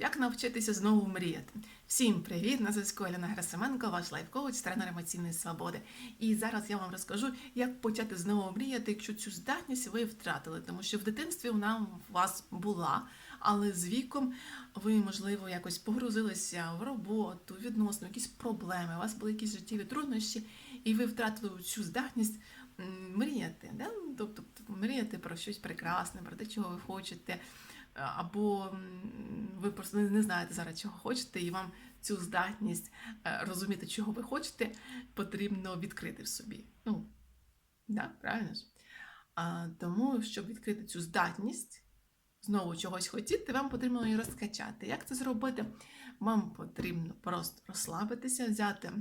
Як навчитися знову мріяти? Всім привіт! На зв'язку Еліна Герасименко, ваш лайф-коуч, тренер емоційної свободи. І зараз я вам розкажу, як почати знову мріяти, якщо цю здатність ви втратили. Тому що в дитинстві вона у вас була, але з віком ви, можливо, якось погрузилися в роботу, відносно, якісь проблеми, у вас були якісь життєві труднощі, і ви втратили цю здатність мріяти. Да? Тобто мріяти про щось прекрасне, про те, чого ви хочете. Або ви просто не не знаєте зараз, чого хочете, і вам цю здатність е, розуміти, чого ви хочете, потрібно відкрити в собі. Ну, да, правильно ж? А, тому, щоб відкрити цю здатність, знову чогось хотіти, вам потрібно її розкачати. Як це зробити? Вам потрібно просто розслабитися, взяти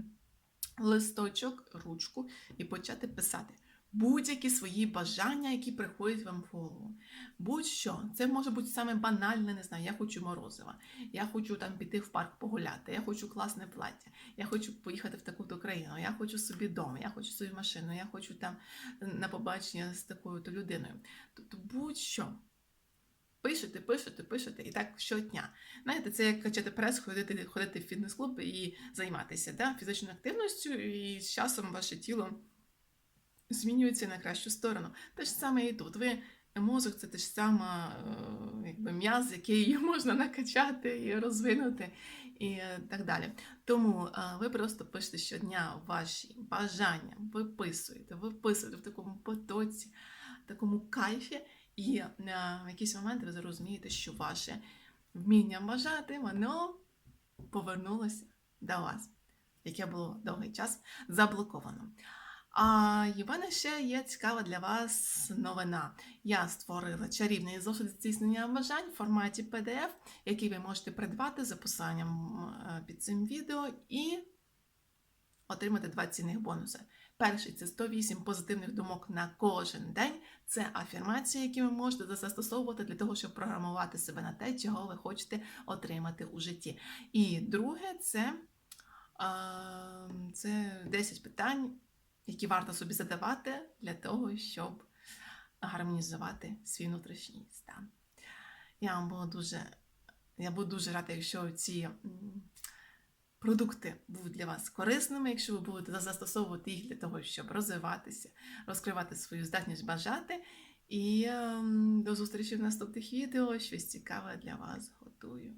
листочок, ручку і почати писати будь-які свої бажання, які приходять вам в голову. Будь-що, це може бути саме банальне, не знаю, я хочу морозива, я хочу там піти в парк погуляти, я хочу класне плаття, я хочу поїхати в таку-то країну, я хочу собі дом, я хочу собі машину, я хочу там на побачення з такою-то людиною. Тобто будь-що. Пишете, пишете, пишете, і так щодня. Знаєте, це як качати прес, ходити, ходити в фітнес-клуб і займатися да, фізичною активністю, і з часом ваше тіло змінюється на кращу сторону. Те ж саме і тут. Ви мозок це те ж саме е, м'яз, який можна накачати і розвинути, і е, так далі. Тому е, ви просто пишете щодня ваші бажання, виписуєте, виписуєте в такому потоці, в такому кайфі, і е, в якийсь момент ви зрозумієте, що ваше вміння бажати, воно повернулося до вас, яке було довгий час заблоковано. А мене ще є цікава для вас новина. Я створила чарівний зошит здійснення бажань в форматі PDF, який ви можете придбати за посиланням е, під цим відео і отримати два цінних бонуси. Перший це 108 позитивних думок на кожен день. Це афірмації, які ви можете застосовувати для того, щоб програмувати себе на те, чого ви хочете отримати у житті. І друге це, е, це 10 питань які варто собі задавати для того, щоб гармонізувати свій внутрішній стан. Я вам буду дуже, я буду дуже рада, якщо ці продукти будуть для вас корисними, якщо ви будете застосовувати їх для того, щоб розвиватися, розкривати свою здатність бажати. І ем, до зустрічі в наступних відео. Щось цікаве для вас готую.